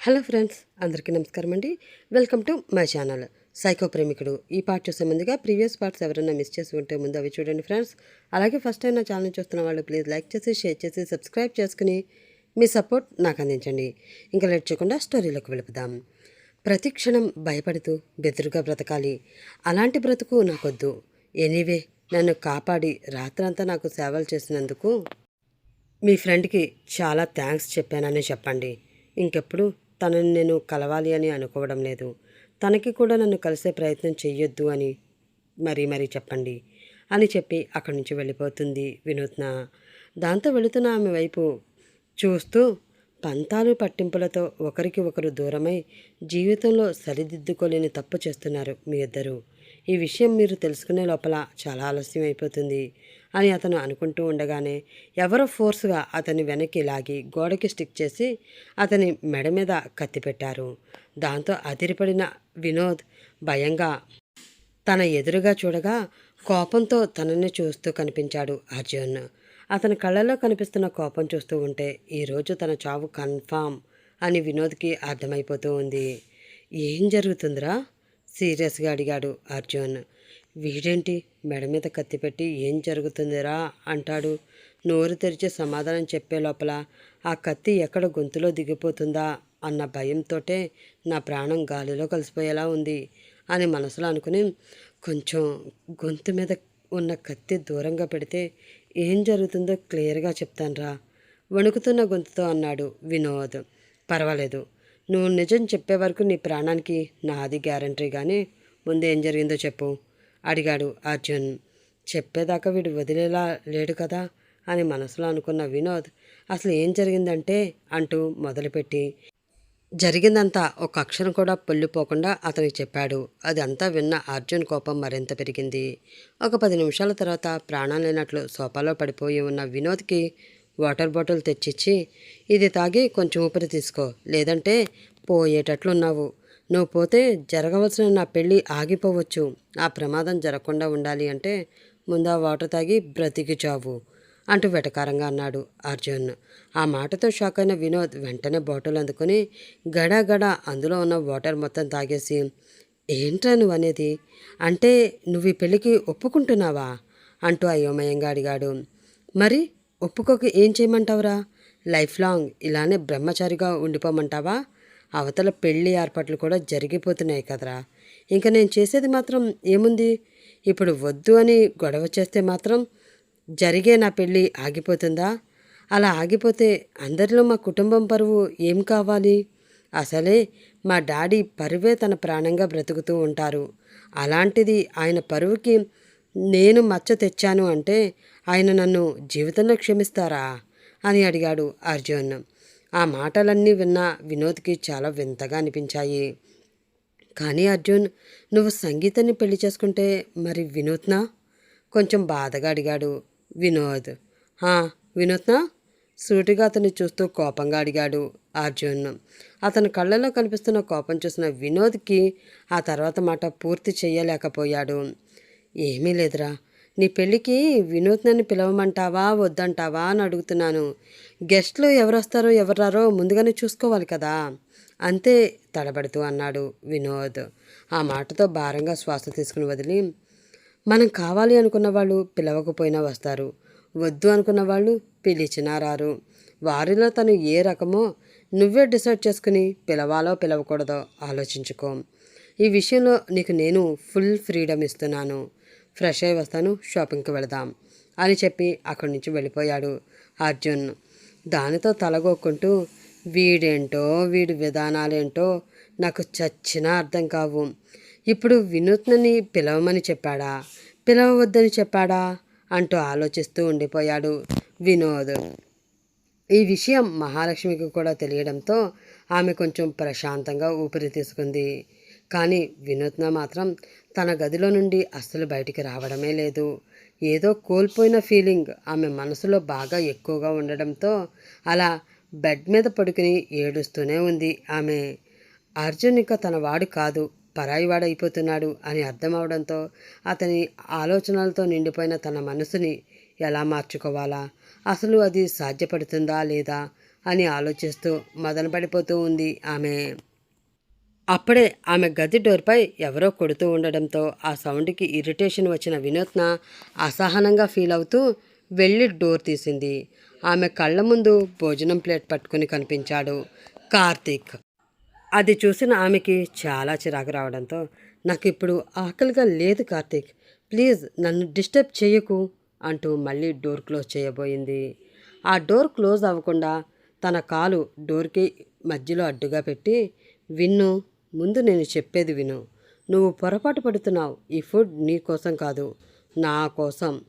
Hello friends అందరికీ నమస్కారం అండి. Welcome to my channel. Psycho ప్రేమికుడు. ఈ పార్ట్ చూసే ముందుగా ప్రీవియస్ పార్ట్స్ ఎవరైనా మిస్ చేసి ఉంటే ముందు అవి చూడండి ఫ్రెండ్స్. అలాగే ఫస్ట్ టైం నా ఛానల్ చూస్తున్న వాళ్ళు ప్లీజ్ లైక్ చేసి షేర్ చేసి సబ్స్క్రైబ్ చేసుకుని మీ సపోర్ట్ నాకు అందించండి. ఇంకా లేట్ చేయకుండా స్టోరీలోకి వెళుపుదాం ప్రతి క్షణం భయపడుతూ బెదురుగా బ్రతకాలి. అలాంటి బ్రతుకు నాకొద్దు. ఎనీవే నన్ను కాపాడి రాత్రంతా నాకు సేవలు చేసినందుకు మీ ఫ్రెండ్కి చాలా థ్యాంక్స్ చెప్పానని చెప్పండి. ఇంకెప్పుడు? తనని నేను కలవాలి అని అనుకోవడం లేదు. తనకి కూడా నన్ను కలిసే ప్రయత్నం చెయ్యొద్దు అని మరీ మరీ చెప్పండి అని చెప్పి అక్కడి నుంచి వెళ్ళిపోతుంది వినూత్న. దాంతో వెళుతున్న ఆమె వైపు చూస్తూ పంతాలు పట్టింపులతో ఒకరికి ఒకరు దూరమై జీవితంలో సరిదిద్దుకోలేని తప్పు చేస్తున్నారు మీ ఇద్దరు. ఈ విషయం మీరు తెలుసుకునే లోపల చాలా ఆలస్యం అయిపోతుంది అని అతను అనుకుంటూ ఉండగానే ఎవరో ఫోర్స్గా అతని వెనక్కి లాగి గోడకి స్టిక్ చేసి అతని మెడ మీద కత్తి పెట్టారు. దాంతో అదిరిపడిన వినోద్ భయంగా తన ఎదురుగా చూడగా కోపంతో తనని చూస్తూ కనిపించాడు అర్జున్. అతని కళ్ళలో కనిపిస్తున్న కోపం చూస్తూ ఉంటే ఈరోజు తన చావు కన్ఫామ్ అని వినోద్కి అర్థమైపోతూ ఉంది. ఏం జరుగుతుందిరా? సీరియస్గా అడిగాడు అర్జున్. వీడేంటి? మెడ మీద కత్తి పెట్టి ఏం జరుగుతుందిరా? అంటాడు. నోరు తెరిచి సమాధానం చెప్పే లోపల ఆ కత్తి ఎక్కడ గొంతులో దిగిపోతుందా అన్న భయంతోటే నా ప్రాణం గాలిలో కలిసిపోయేలా ఉంది అని మనసులో అనుకుని కొంచెం గొంతు మీద ఉన్న కత్తి దూరంగా పెడితే ఏం జరుగుతుందో క్లియర్గా చెప్తానురా. వణుకుతున్న గొంతుతో అన్నాడు వినోద్. పర్వాలేదు. నువ్వు నిజం చెప్పే వరకు నీ ప్రాణానికి నాది గ్యారంటీ కానీ ముందు ఏం జరిగిందో చెప్పు అడిగాడు అర్జున్. చెప్పేదాకా వీడు వదిలేలా లేడు కదా అని మనసులో అనుకున్న వినోద్ అసలు ఏం జరిగిందంటే అంటూ మొదలుపెట్టి జరిగిందంతా ఒక అక్షరం కూడా పొల్లిపోకుండా అతనికి చెప్పాడు. అదంతా విన్న అర్జున్ కోపం మరింత పెరిగింది. ఒక పది నిమిషాల తర్వాత ప్రాణం లేనట్లు సోఫాలో పడిపోయి ఉన్న వినోద్కి వాటర్ బాటిల్ తెచ్చిచ్చి ఇది తాగి కొంచెం ఊపిరి తీసుకో. లేదంటే పోయేటట్లున్నావు. నువ్వు పోతే జరగవలసిన నా పెళ్ళి ఆగిపోవచ్చు. ఆ ప్రమాదం జరగకుండా ఉండాలి అంటే ముందు ఆ వాటర్ తాగి బ్రతికి చావు అంటూ వెటకారంగా అన్నాడు అర్జున్. ఆ మాటతో షాక్ అయిన వినోద్ వెంటనే బాటిల్ అందుకొని గడగడ అందులో ఉన్న వాటర్ మొత్తం తాగేసి ఏంట్రా నువ్వు అనేది? అంటే నువ్వు ఈ పెళ్ళికి ఒప్పుకుంటున్నావా? అంటూ అయోమయంగా అడిగాడు. మరి ఒప్పుకోక ఏం చేయమంటావురా? లైఫ్ లాంగ్ ఇలానే బ్రహ్మచారిగా ఉండిపోమంటావా? అవతల పెళ్ళి ఏర్పాట్లు కూడా జరిగిపోతున్నాయి కదరా. ఇంకా నేను చేసేది మాత్రం ఏముంది? ఇప్పుడు వద్దు అని గొడవ చేస్తే మాత్రం జరిగే నా పెళ్ళి ఆగిపోతుందా? అలా ఆగిపోతే అందరిలో మా కుటుంబం పరువు ఏం కావాలి? అసలే మా డాడీ పరువే తన ప్రాణంగా బ్రతుకుతూ ఉంటారు. అలాంటిది ఆయన పరువుకి నేను మచ్చ తెచ్చాను అంటే ఆయన నన్ను జీవితంలో క్షమిస్తారా? అని అడిగాడు అర్జున్. ఆ మాటలన్నీ విన్న వినోద్కి చాలా వింతగా అనిపించాయి. కానీ అర్జున్ నువ్వు సంగీతాన్ని పెళ్ళి చేసుకుంటే మరి వినోద్నా? కొంచెం బాధగా అడిగాడు వినోద్. వినోద్నా? సూటిగా అతన్ని చూస్తూ కోపంగా అడిగాడు అర్జున్. అతని కళ్ళలో కనిపిస్తున్న కోపం చూసిన వినోద్కి ఆ తర్వాత మాట పూర్తి చేయలేకపోయాడు. ఏమీ లేదురా. నీ పెళ్ళికి వినూత్నని పిలవమంటావా వద్దంటావా అని అడుగుతున్నాను. గెస్ట్లు ఎవరు వస్తారో ఎవరు రారో ముందుగానే చూసుకోవాలి కదా. అంతే తడబడుతూ అన్నాడు వినోద్. ఆ మాటతో భారంగా శ్వాస తీసుకుని వదిలి మనం కావాలి అనుకున్న వాళ్ళు పిలవకపోయినా వస్తారు. వద్దు అనుకున్న వాళ్ళు పిలిచినా రారు. వారిలో తను ఏ రకమో నువ్వే డిసైడ్ చేసుకుని పిలవాలో పిలవకూడదో ఆలోచించుకో. ఈ విషయంలో నీకు నేను ఫుల్ ఫ్రీడమ్ ఇస్తున్నాను. ఫ్రెష్ అయి వస్తాను షాపింగ్కి వెళదాం అని చెప్పి అక్కడి నుంచి వెళ్ళిపోయాడు అర్జున్. దానితో తలగొక్కుంటూ వీడేంటో వీడి విధానాలేంటో నాకు చచ్చినా అర్థం కావు. ఇప్పుడు వినూత్నని పిలవమని చెప్పాడా? పిలవవద్దని చెప్పాడా? అంటూ ఆలోచిస్తూ ఉండిపోయాడు వినోద్. ఈ విషయం మహాలక్ష్మికి కూడా తెలియడంతో ఆమె కొంచెం ప్రశాంతంగా ఊపిరి తీసుకుంది. కానీ వినూత్న మాత్రం తన గదిలో నుండి అస్సలు బయటికి రావడమే లేదు. ఏదో కోల్పోయిన ఫీలింగ్ ఆమె మనసులో బాగా ఎక్కువగా ఉండడంతో అలా బెడ్ మీద పడుకుని ఏడుస్తూనే ఉంది. ఆమె అర్జున్ ఇక తన వాడు కాదు పరాయివాడు అయిపోతున్నాడు అని అర్థమవడంతో అతని ఆలోచనలతో నిండిపోయిన తన మనసుని ఎలా మార్చుకోవాలా అసలు అది సాధ్యపడుతుందా లేదా అని ఆలోచిస్తూ మదన పడిపోతూ ఉంది ఆమె. అప్పుడే ఆమె గది డోర్పై ఎవరో కొడుతూ ఉండడంతో ఆ సౌండ్కి ఇరిటేషన్ వచ్చిన వినూత్న అసహనంగా ఫీల్ అవుతూ వెళ్ళి డోర్ తీసింది. ఆమె కళ్ళ ముందు భోజనం ప్లేట్ పట్టుకుని కనిపించాడు కార్తీక్. అది చూసిన ఆమెకి చాలా చిరాకు రావడంతో నాకు ఇప్పుడు ఆకలిగా లేదు కార్తీక్. ప్లీజ్ నన్ను డిస్టర్బ్ చేయకు అంటూ మళ్ళీ డోర్ క్లోజ్ చేయబోయింది. ఆ డోర్ క్లోజ్ అవ్వకుండా తన కాలు డోర్కి మధ్యలో అడ్డుగా పెట్టి విన్ను ముందు నేను చెప్పేది విను. నువ్వు పొరపాటు పడుతున్నావు. ఈ ఫుడ్ నీ కోసం కాదు నా కోసం.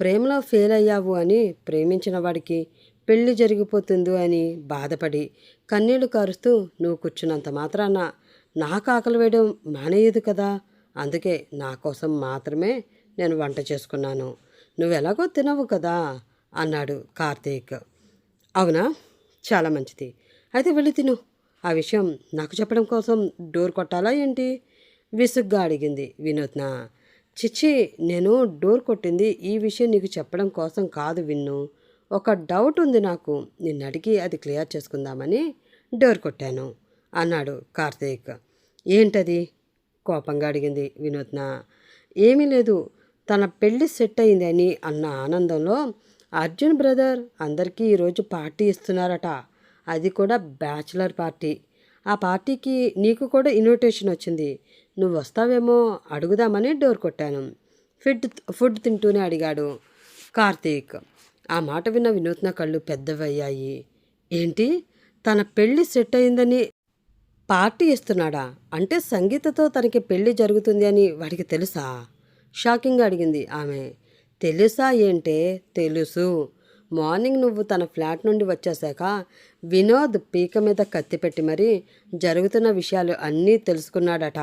ప్రేమలో ఫెయిల్ అయ్యావు అని ప్రేమించిన వాడికి పెళ్ళి జరిగిపోతుందో అని బాధపడి కన్నీళ్ళు కారుస్తూ నువ్వు కూర్చున్నంత మాత్రాన నాకు ఆకలి వేయడం మానేయదు కదా. అందుకే నా కోసం మాత్రమే నేను వంట చేసుకున్నాను. నువ్వు ఎలాగో తినవు కదా అన్నాడు కార్తీక్. అవునా? చాలా మంచిది. అయితే వెళ్ళి తిను. ఆ విషయం నాకు చెప్పడం కోసం డోర్ కొట్టాలా ఏంటి? విసుగ్గా అడిగింది వినూత్న. చిచ్చి నేను డోర్ కొట్టింది ఈ విషయం నీకు చెప్పడం కోసం కాదు విన్ను. ఒక డౌట్ ఉంది నాకు. నిన్ను అడిగి అది క్లియర్ చేసుకుందామని డోర్ కొట్టాను అన్నాడు కార్తీక్. ఏంటది? కోపంగా అడిగింది వినూత్న. ఏమీ లేదు. తన పెళ్ళి సెట్ అయింది అని అన్న ఆనందంలో అర్జున్ బ్రదర్ అందరికీ ఈరోజు పార్టీ ఇస్తున్నారట. అది కూడా బ్యాచులర్ పార్టీ. ఆ పార్టీకి నీకు కూడా ఇన్విటేషన్ వచ్చింది. నువ్వు వస్తావేమో అడుగుదామని డోర్ కొట్టాను. ఫుడ్ ఫుడ్ తింటూనే అడిగాడు కార్తీక్. ఆ మాట విన్న వినూత్న కళ్ళు పెద్దవయ్యాయి. ఏంటి? తన పెళ్ళి సెట్ అయిందని పార్టీ ఇస్తున్నాడా? అంటే సంగీతతో తనకి పెళ్ళి జరుగుతుంది అని వాడికి తెలుసా? షాకింగ్గా అడిగింది ఆమె. తెలుసా ఏంటే? తెలుసు. మార్నింగ్ నువ్వు తన ఫ్లాట్ నుండి వచ్చేసాక వినోద్ పీక మీద కత్తిపెట్టి మరీ జరుగుతున్న విషయాలు అన్నీ తెలుసుకున్నాడట.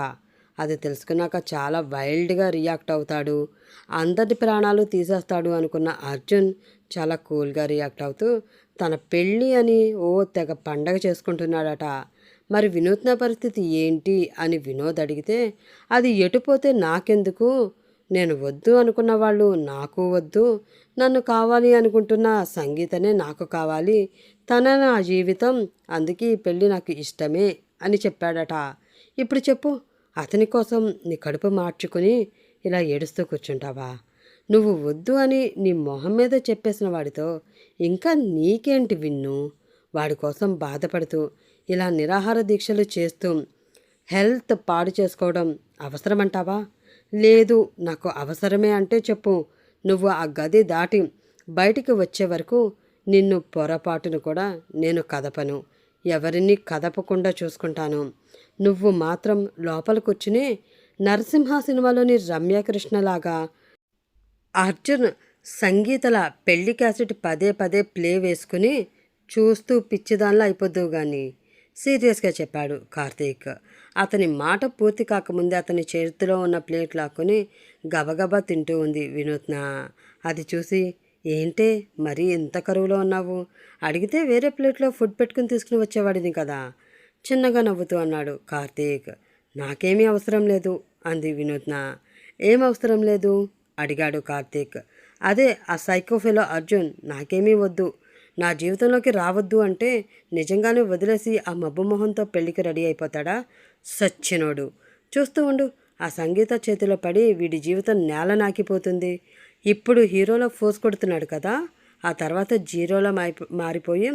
అది తెలుసుకున్నాక చాలా వైల్డ్గా రియాక్ట్ అవుతాడు. అందరి ప్రాణాలు తీసేస్తాడు అనుకున్న అర్జున్ చాలా కూల్గా రియాక్ట్ అవుతూ తన పెళ్ళి అని ఓ తెగ పండగ చేసుకుంటున్నాడట. మరి వినూత్న పరిస్థితి ఏంటి అని వినోద్ అడిగితే అది ఎటుపోతే నాకెందుకు? నేను వద్దు అనుకున్న వాళ్ళు నాకు వద్దు నన్ను కావాలి అనుకుంటున్న సంగీతనే నాకు కావాలి తన నా జీవితం అందుకే ఈ పెళ్ళి నాకు ఇష్టమే అని చెప్పాడట. ఇప్పుడు చెప్పు అతని కోసం నీ కడుపు మార్చుకుని ఇలా ఏడుస్తూ కూర్చుంటావా? నువ్వు వద్దు అని నీ మొహం మీద చెప్పేసిన వాడితో ఇంకా నీకేంటి విన్ను? వాడి కోసం బాధపడుతూ ఇలా నిరాహార దీక్షలు చేస్తూ హెల్త్ పాడు చేసుకోవడం అవసరమంటావా? లేదు నాకు అవసరమే అంటే చెప్పు. నువ్వు ఆ గది దాటి బయటికి వచ్చే వరకు నిన్ను పొరపాటును కూడా నేను కదపను. ఎవరిని కదపకుండా చూసుకుంటాను. నువ్వు మాత్రం లోపల కూర్చుని నరసింహ సినిమాలోని రమ్యకృష్ణలాగా అర్జున్ సంగీతల పెళ్ళి క్యాసెట్ పదే పదే ప్లే వేసుకుని చూస్తూ పిచ్చిదానిలో అయిపోద్దువు కానీ సీరియస్గా చెప్పాడు కార్తీక్. అతని మాట పూర్తి కాకముందే అతని చేతిలో ఉన్న ప్లేట్ లాక్కుని గబగబా తింటూ ఉంది వినూత్న. అది చూసి ఏంటే మరీ ఎంత కరువులో ఉన్నావు? అడిగితే వేరే ప్లేట్లో ఫుడ్ పెట్టుకుని తీసుకుని వచ్చేవాడిని కదా? చిన్నగా నవ్వుతూ అన్నాడు కార్తీక్. నాకేమీ అవసరం లేదు అంది వినూత్న. ఏం అవసరం లేదు? అడిగాడు కార్తీక్. అదే ఆ సైకోఫెలో అర్జున్. నాకేమీ వద్దు. నా జీవితంలోకి రావద్దు అంటే నిజంగానే వదిలేసి ఆ మబ్బు మొహంతో పెళ్ళికి రెడీ అయిపోతాడా? సచ్చినోడు. చూస్తూ ఉండు ఆ సంగీత చేతిలో పడి వీడి జీవితం నేల నాకిపోతుంది. ఇప్పుడు హీరోలో ఫోర్స్ కొడుతున్నాడు కదా ఆ తర్వాత జీరోలో మారిపోయి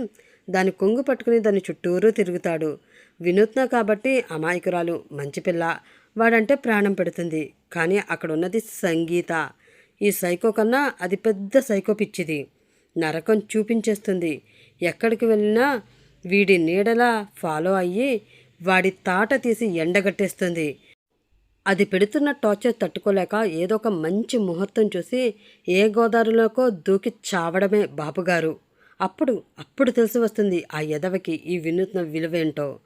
దాని కొంగు పట్టుకుని దాని చుట్టూరు తిరుగుతాడు. వినూత్న కాబట్టి అమాయకురాలు మంచి పిల్ల. వాడంటే ప్రాణం పెడుతుంది. కానీ అక్కడ ఉన్నది సంగీత. ఈ సైకో కన్నా అది పెద్ద సైకో పిచ్చిది. నరకం చూపించేస్తుంది. ఎక్కడికి వెళ్ళినా వీడి నీడలా ఫాలో అయ్యి వాడి తాట తీసి ఎండగట్టేస్తుంది. అది పెడుతున్న టార్చర్ తట్టుకోలేక ఏదో ఒక మంచి ముహూర్తం చూసి ఏ గోదావరిలోకో దూకి చావడమే బాబుగారు అప్పుడు అప్పుడు తెలిసి వస్తుంది ఆ ఎదవకి ఈ వినూత్న విలువేంటో.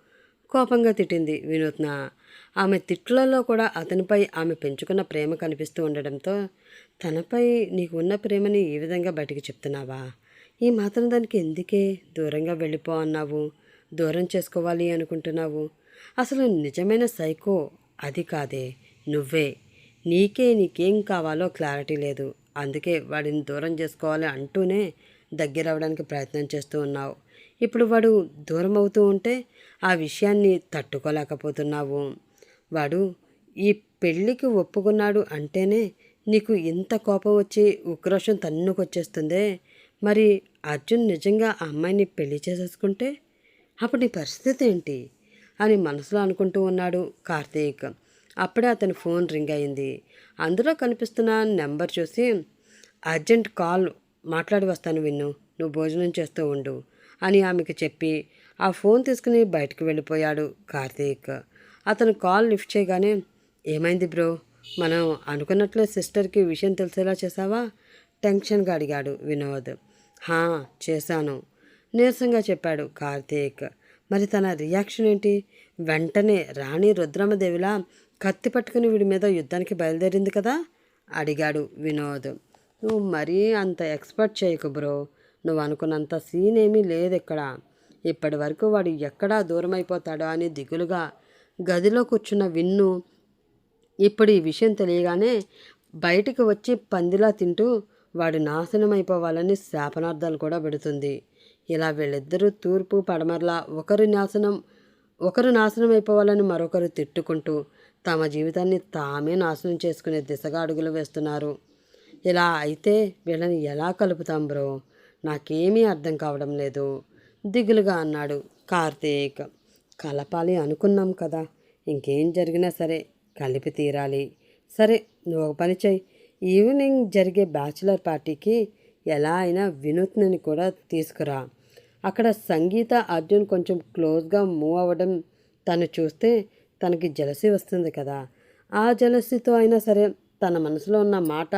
కోపంగా తిట్టింది వినూత్న. ఆమె తిట్లలో కూడా అతనిపై ఆమె పెంచుకున్న ప్రేమ కనిపిస్తూ ఉండడంతో తనపై నీకు ఉన్న ప్రేమని ఈ విధంగా బయటికి చెప్తున్నావా? ఈ మాత్రం దానికి ఎందుకే? దూరంగా వెళ్ళిపో అన్నావు. దూరం చేసుకోవాలి అనుకుంటున్నావు. అసలు నిజమైన సైకో అది కాదే. నువ్వే. నీకే నీకేం కావాలో క్లారిటీ లేదు. అందుకే వాడిని దూరం చేసుకోవాలి అంటూనే దగ్గర అవడానికి ప్రయత్నం చేస్తూ ఉన్నావు. ఇప్పుడు వాడు దూరం అవుతూ ఉంటే ఆ విషయాన్ని తట్టుకోలేకపోతున్నావు. వాడు ఈ పెళ్ళికి ఒప్పుకున్నాడు అంటేనే నీకు ఇంత కోపం వచ్చి ఉక్రోషం తన్నుకొచ్చేస్తుందే. మరి అర్జున్ నిజంగా ఆ అమ్మాయిని పెళ్ళి చేసేసుకుంటే అప్పుడు నీ పరిస్థితి ఏంటి? అని మనసులో అనుకుంటూ ఉన్నాడు కార్తీక్. అప్పుడే అతని ఫోన్ రింగ్ అయింది. అందులో కనిపిస్తున్న నెంబర్ చూసి అర్జెంట్ కాల్ మాట్లాడి వస్తాను విన్ను. నువ్వు భోజనం చేస్తూ ఉండు. అని ఆమెకు చెప్పి ఆ ఫోన్ తీసుకుని బయటకు వెళ్ళిపోయాడు కార్తీక్. అతను కాల్ లిఫ్ట్ చేయగానే ఏమైంది బ్రో? మనం అనుకున్నట్లే సిస్టర్కి విషయం తెలిసేలా చేసావా టెన్షన్గా అడిగాడు వినోద్. హా చేశాను నీరసంగా చెప్పాడు కార్తీక్. మరి తన రియాక్షన్ ఏంటి? వెంటనే రాణి రుద్రమదేవిలా కత్తి పట్టుకుని వీడి మీద యుద్ధానికి బయలుదేరింది కదా? అడిగాడు వినోద్. నువ్వు మరీ అంత ఎక్స్పర్ట్ చేయకు బ్రో. నువ్వు అనుకున్నంత సీన్ ఏమీ లేదు ఇక్కడ ఇప్పటి వరకు వాడు ఎక్కడా దూరమైపోతాడో అని దిగులుగా గదిలో కూర్చున్న విన్ను ఇప్పుడు ఈ విషయం తెలియగానే బయటికి వచ్చి పందిలా తింటూ వాడు నాశనం అయిపోవాలని శాపనార్థాలు కూడా పెడుతుంది. ఇలా వీళ్ళిద్దరూ తూర్పు పడమరలా ఒకరి నాశనం ఒకరు నాశనం అయిపోవాలని మరొకరు తిట్టుకుంటూ తమ జీవితాన్ని తామే నాశనం చేసుకునే దిశగా అడుగులు వేస్తున్నారు. ఇలా అయితే వీళ్ళని ఎలా కలుపుతాం బ్రో? నాకేమీ అర్థం కావడం లేదు. దిగులుగా అన్నాడు కార్తీక్. కలపాలి అనుకున్నాం కదా. ఇంకేం జరిగినా సరే కలిపి తీరాలి. సరే నువ్వు ఒక పని చేయి ఈవినింగ్ జరిగే బ్యాచిలర్ పార్టీకి ఎలా అయినా వినూత్నని కూడా తీసుకురా. అక్కడ సంగీత అర్జున్ కొంచెం క్లోజ్గా మూవ్ అవ్వడం తను చూస్తే తనకి జలసి వస్తుంది కదా. ఆ జలసితో అయినా సరే తన మనసులో ఉన్న మాట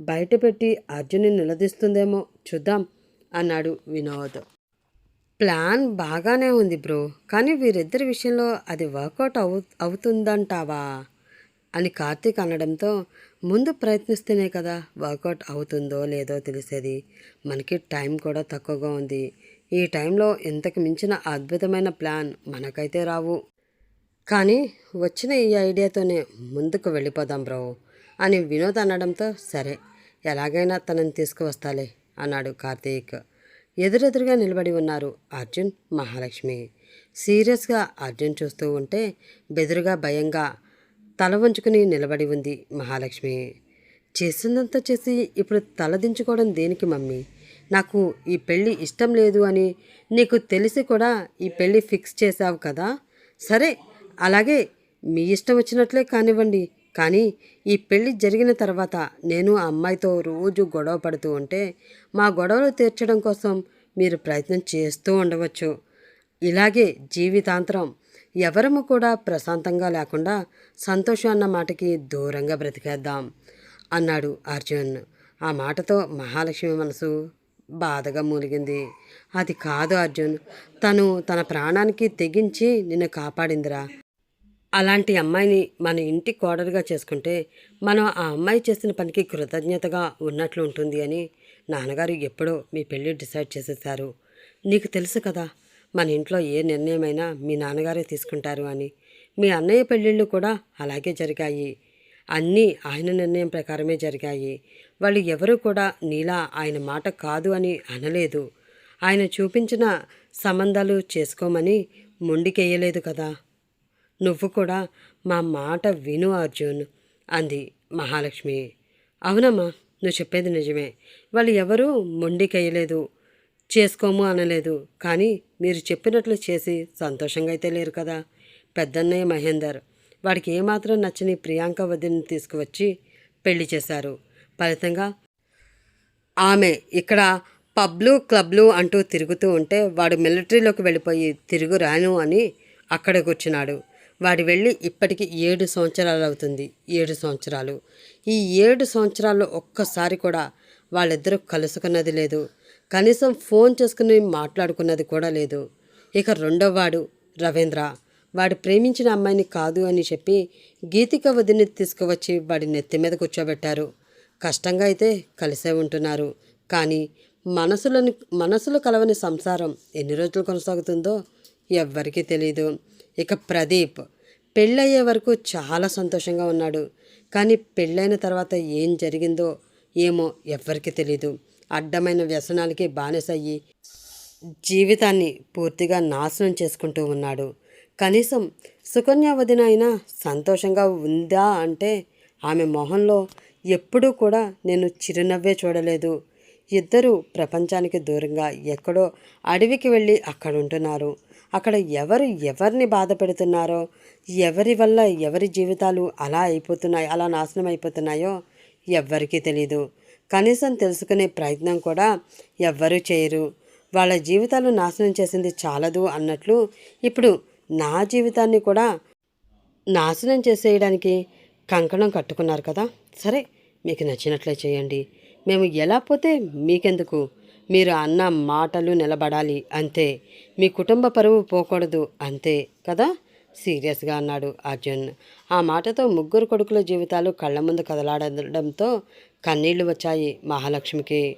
బయటపెట్టి అర్జున్ని నిలదీస్తుందేమో చూద్దాం. అన్నాడు వినోద్. ప్లాన్ బాగానే ఉంది బ్రో కానీ వీరిద్దరి విషయంలో అది వర్కౌట్ అవు అవుతుందంటావా? అని కార్తీక్ అనడంతో ముందు ప్రయత్నిస్తేనే కదా వర్కౌట్ అవుతుందో లేదో తెలిసేది. మనకి టైం కూడా తక్కువగా ఉంది. ఈ టైంలో ఇంతకు మించిన అద్భుతమైన ప్లాన్ మనకైతే రావు. కానీ వచ్చిన ఈ ఐడియాతోనే ముందుకు వెళ్ళిపోదాం బ్రో అని వినోద్ అనడంతో సరే ఎలాగైనా తనని తీసుకువస్తాలే అన్నాడు కార్తీక్. ఎదురెదురుగా నిలబడి ఉన్నారు అర్జున్ మహాలక్ష్మి. సీరియస్గా అర్జున్ చూస్తూ ఉంటే బెదురుగా భయంగా తల వంచుకుని నిలబడి ఉంది మహాలక్ష్మి. చేసిందంతా చేసి ఇప్పుడు తలదించుకోవడం దేనికి మమ్మీ? నాకు ఈ పెళ్ళి ఇష్టం లేదు అని నీకు తెలిసి కూడా ఈ పెళ్ళి ఫిక్స్ చేసావు కదా? సరే అలాగే మీ ఇష్టం వచ్చినట్లే కానివ్వండి. కానీ ఈ పెళ్ళి జరిగిన తర్వాత నేను ఆ అమ్మాయితో రోజు గొడవ పడుతూ ఉంటే మా గొడవలు తీర్చడం కోసం మీరు ప్రయత్నం చేస్తూ ఉండవచ్చు. ఇలాగే జీవితాంతరం ఎవరము కూడా ప్రశాంతంగా లేకుండా సంతోషం అన్న మాటకి దూరంగా బ్రతికేద్దాం అన్నాడు అర్జున్. ఆ మాటతో మహాలక్ష్మి మనసు బాధగా మూలిగింది. అది కాదు అర్జున్ తను తన ప్రాణానికి తెగించి నిన్ను కాపాడిందిరా. అలాంటి అమ్మాయిని మన ఇంటి కోడలుగా చేసుకుంటే మనం ఆ అమ్మాయి చేసిన పనికి కృతజ్ఞతగా ఉన్నట్లు ఉంటుంది అని నాన్నగారు ఎప్పుడో మీ పెళ్ళి డిసైడ్ చేసేసారు నీకు తెలుసు కదా మన ఇంట్లో ఏ నిర్ణయమైనా మీ నాన్నగారే తీసుకుంటారు అని. మీ అన్నయ్య పెళ్ళిళ్ళు కూడా అలాగే జరిగాయి. అన్నీ ఆయన నిర్ణయం ప్రకారమే జరిగాయి. వాళ్ళు ఎవరూ కూడా నీలా ఆయన మాట కాదు అని అనలేదు. ఆయన చూపించిన సంబంధాలు చేసుకోమని మొండికెయ్యలేదు కదా. నువ్వు కూడా మా మాట విను అర్జున్ అంది మహాలక్ష్మి. అవునమ్మా నువ్వు చెప్పేది నిజమే. వాళ్ళు ఎవరూ మొండికెయ్యలేదు చేసుకోము అనలేదు. కానీ మీరు చెప్పినట్లు చేసి సంతోషంగా అయితే లేరు కదా. పెద్దన్నయ్య మహేందర్ వాడికి ఏమాత్రం నచ్చని ప్రియాంక వదిని తీసుకువచ్చి పెళ్ళి చేశారు. ఫలితంగా ఆమె ఇక్కడ పబ్లు క్లబ్లు అంటూ తిరుగుతూ ఉంటే వాడు మిలిటరీలోకి వెళ్ళిపోయి తిరుగు రాను అని అక్కడ కూర్చున్నాడు వాడు వెళ్ళి ఇప్పటికి ఏడు సంవత్సరాలు అవుతుంది. ఏడు సంవత్సరాలు. ఈ ఏడు సంవత్సరాల్లో ఒక్కసారి కూడా వాళ్ళిద్దరూ కలుసుకున్నది లేదు. కనీసం ఫోన్ చేసుకుని మాట్లాడుకున్నది కూడా లేదు. ఇక రెండోవాడు రవీంద్ర. వాడు ప్రేమించిన అమ్మాయిని కాదు అని చెప్పి గీతిక వదిని తీసుకువచ్చి వాడి నెత్తి మీద కూర్చోబెట్టారు. కష్టంగా అయితే కలిసే ఉంటున్నారు. కానీ మనసులోని మనసులు కలవని సంసారం ఎన్ని రోజులు కొనసాగుతుందో ఎవ్వరికీ తెలియదు ఇక ప్రదీప్ పెళ్ళయ్యే వరకు చాలా సంతోషంగా ఉన్నాడు. కానీ పెళ్ళైన తర్వాత ఏం జరిగిందో ఏమో ఎవ్వరికీ తెలీదు. అడ్డమైన వ్యసనాలకి బానిసయ్యి జీవితాన్ని పూర్తిగా నాశనం చేసుకుంటూ ఉన్నాడు. కనీసం సుకన్య వదిన అయినా సంతోషంగా ఉందా అంటే ఆమె మొహంలో ఎప్పుడూ కూడా నేను చిరునవ్వే చూడలేదు. ఇద్దరు ప్రపంచానికి దూరంగా ఎక్కడో అడవికి వెళ్ళి అక్కడ ఉంటున్నారు అక్కడ ఎవరు ఎవరిని బాధ పెడుతున్నారో ఎవరి వల్ల ఎవరి జీవితాలు అలా అయిపోతున్నాయి అలా నాశనం అయిపోతున్నాయో ఎవ్వరికీ తెలీదు. కనీసం తెలుసుకునే ప్రయత్నం కూడా ఎవ్వరూ చేయరు. వాళ్ళ జీవితాలు నాశనం చేసింది చాలదు అన్నట్లు ఇప్పుడు నా జీవితాన్ని కూడా నాశనం చేసేయడానికి కంకణం కట్టుకున్నారు కదా? సరే మీకు నచ్చినట్లే చేయండి. మేము ఎలా పోతే మీకెందుకు? మీరు అన్న మాటలు నిలబడాలి అంతే. మీ కుటుంబ పరువు పోకూడదు అంతే కదా? సీరియస్గా అన్నాడు అర్జున్. ఆ మాటతో ముగ్గురు కొడుకుల జీవితాలు కళ్ళ ముందు కదలాడడంతో కన్నీళ్ళు వచ్చాయి మహాలక్ష్మికి.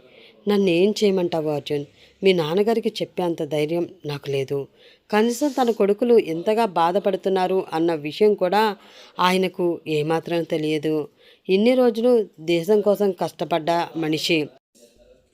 నన్ను ఏం చేయమంటావు అర్జున్? మీ నాన్నగారికి చెప్పేంత ధైర్యం నాకు లేదు. కనీసం తన కొడుకులు ఎంతగా బాధపడుతున్నారు అన్న విషయం కూడా ఆయనకు ఏమాత్రం తెలియదు. ఇన్ని రోజులు దేశం కోసం కష్టపడ్డ మనిషి.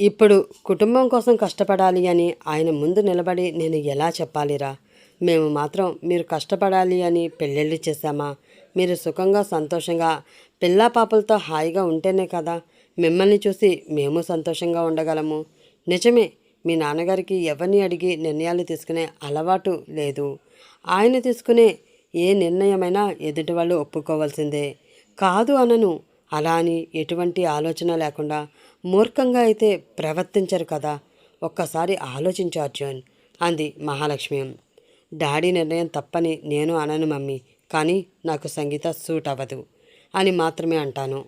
ఇప్పుడు కుటుంబం కోసం కష్టపడాలి అని ఆయన ముందు నిలబడి నేను ఎలా చెప్పాలిరా? మేము మాత్రం మీరు కష్టపడాలి అని పెళ్ళిళ్ళు చేశామా? మీరు సుఖంగా సంతోషంగా పిల్లా పాపలతో హాయిగా ఉంటేనే కదా మిమ్మల్ని చూసి మేము సంతోషంగా ఉండగలము. నిజమే మీ నాన్నగారికి ఎవరిని అడిగి నిర్ణయాలు తీసుకునే అలవాటు లేదు. ఆయన తీసుకునే ఏ నిర్ణయమైనా ఎదుటి వాళ్ళు ఒప్పుకోవాల్సిందే. కాదు అనను అలా అని ఎటువంటి ఆలోచన లేకుండా మూర్ఖంగా అయితే ప్రవర్తించరు కదా. ఒక్కసారి ఆలోచించు అర్జున్ అంది మహాలక్ష్మి. డాడీ నిర్ణయం తప్పని నేను అనను మమ్మీ కానీ నాకు సంగీత సూట్ అవ్వదు అని మాత్రమే అంటాను.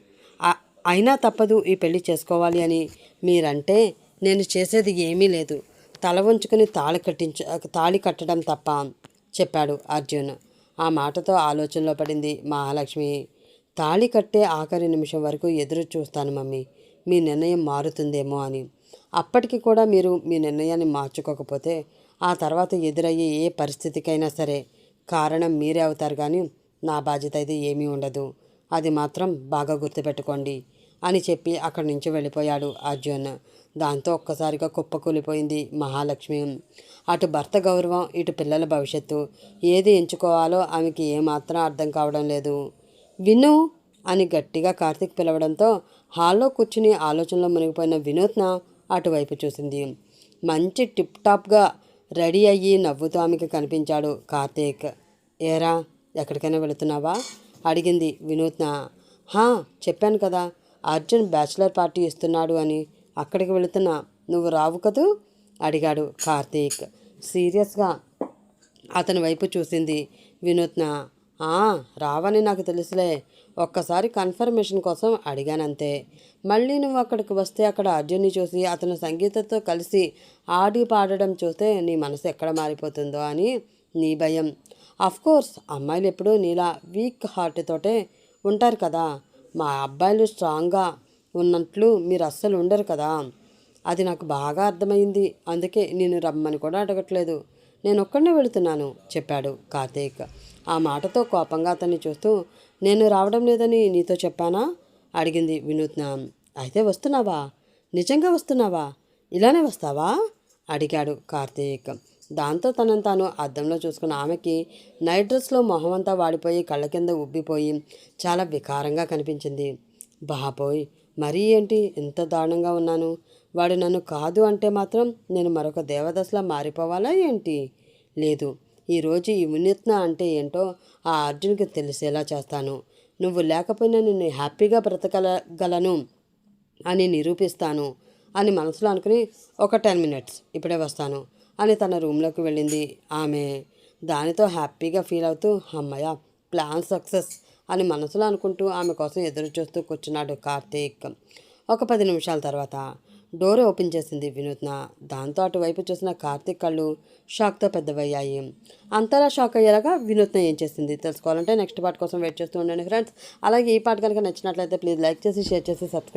అయినా తప్పదు ఈ పెళ్ళి చేసుకోవాలి అని మీరంటే నేను చేసేది ఏమీ లేదు. తల వంచుకుని తాళి కట్టించ తాళి కట్టడం తప్ప చెప్పాడు అర్జున్. ఆ మాటతో ఆలోచనలో పడింది మహాలక్ష్మి. తాళి కట్టే ఆఖరి నిమిషం వరకు ఎదురు చూస్తాను మమ్మీ. మీ నిర్ణయం మారుతుందేమో అని. అప్పటికి కూడా మీరు మీ నిర్ణయాన్ని మార్చుకోకపోతే ఆ తర్వాత ఎదురయ్యే ఏ పరిస్థితికైనా సరే కారణం మీరే అవుతారు కానీ నా బాధ్యత అయితే ఏమీ ఉండదు. అది మాత్రం బాగా గుర్తుపెట్టుకోండి అని చెప్పి అక్కడి నుంచి వెళ్ళిపోయాడు అర్జున్. దాంతో ఒక్కసారిగా కుప్పకూలిపోయింది మహాలక్ష్మి. అటు భర్త గౌరవం ఇటు పిల్లల భవిష్యత్తు. ఏది ఎంచుకోవాలో ఆమెకి ఏమాత్రం అర్థం కావడం లేదు. విను అని గట్టిగా కార్తీక్ పిలవడంతో హాల్లో కూర్చుని ఆలోచనలో మునిగిపోయిన వినూత్న అటువైపు చూసింది. మంచి టిప్ టాప్గా రెడీ అయ్యి నవ్వుతూ ఆమెకి కనిపించాడు కార్తీక్. ఏరా ఎక్కడికైనా వెళుతున్నావా? అడిగింది వినూత్న. హా చెప్పాను కదా అర్జున్ బ్యాచిలర్ పార్టీ ఇస్తున్నాడు అని. అక్కడికి వెళుతున్నా నువ్వు రావు కదూ? అడిగాడు కార్తీక్. సీరియస్గా అతని వైపు చూసింది వినూత్న. రావని నాకు తెలుసులే. ఒక్కసారి కన్ఫర్మేషన్ కోసం అడిగానంతే. మళ్ళీ నువ్వు అక్కడికి వస్తే అక్కడ అర్జున్ని చూసి అతను సంగీతంతో కలిసి ఆడి పాడడం చూస్తే నీ మనసు ఎక్కడ మారిపోతుందో అని నీ భయం. కోర్స్ అమ్మాయిలు ఎప్పుడూ నీలా వీక్ హార్ట్ తోటే ఉంటారు కదా. మా అబ్బాయిలు స్ట్రాంగ్గా ఉన్నట్లు మీరు అస్సలు ఉండరు కదా. అది నాకు బాగా అర్థమైంది. అందుకే నేను రమ్మని కూడా అడగట్లేదు. నేను ఒక్కడనే వెళుతున్నాను చెప్పాడు కార్తీక్. ఆ మాటతో కోపంగా అతన్ని చూస్తూ నేను రావడం లేదని నీతో చెప్పానా? అడిగింది వినూత్న. అయితే వస్తున్నావా? నిజంగా వస్తున్నావా? ఇలానే వస్తావా? అడిగాడు కార్తీక్. దాంతో తనను తాను అద్దంలో చూసుకున్న ఆమెకి నైట్ డ్రెస్లో మొహం అంతా వాడిపోయి కళ్ళ కింద ఉబ్బిపోయి చాలా వికారంగా కనిపించింది. బాబోయ్ మరీ ఏంటి ఇంత దారుణంగా ఉన్నాను? వాడు నన్ను కాదు అంటే మాత్రం నేను మరొక దేవదశలా మారిపోవాలా ఏంటి? లేదు. ఈరోజు ఈ వినూత్న అంటే ఏంటో ఆ అర్జున్కి తెలిసేలా చేస్తాను. నువ్వు లేకపోయినా నిన్ను హ్యాపీగా బ్రతకగలను అని నిరూపిస్తాను అని మనసులో అనుకుని ఒక టెన్ మినిట్స్ ఇప్పుడే వస్తాను అని తన రూమ్లోకి వెళ్ళింది ఆమె. దానితో హ్యాపీగా ఫీల్ అవుతూ అమ్మయ్య ప్లాన్ సక్సెస్ అని మనసులో అనుకుంటూ ఆమె కోసం ఎదురు చూస్తూ కూర్చున్నాడు కార్తీక్. ఒక పది నిమిషాల తర్వాత డోర్ ఓపెన్ చేసింది వినూత్న. దాంతో అటువైపు చూసిన కార్తీక్ కళ్ళు షాక్తో పెద్దవయ్యాయి. అంతలా షాక్ అయ్యేలాగా వినూత్న ఏం చేసింది? తెలుసుకోవాలంటే నెక్స్ట్ పార్ట్ కోసం వెయిట్ చేస్తూ ఉండండి ఫ్రెండ్స్. అలాగే ఈ పార్ట్ కనుక నచ్చినట్లయితే ప్లీజ్ లైక్ చేసి షేర్ చేసి సబ్స్క్రైబ్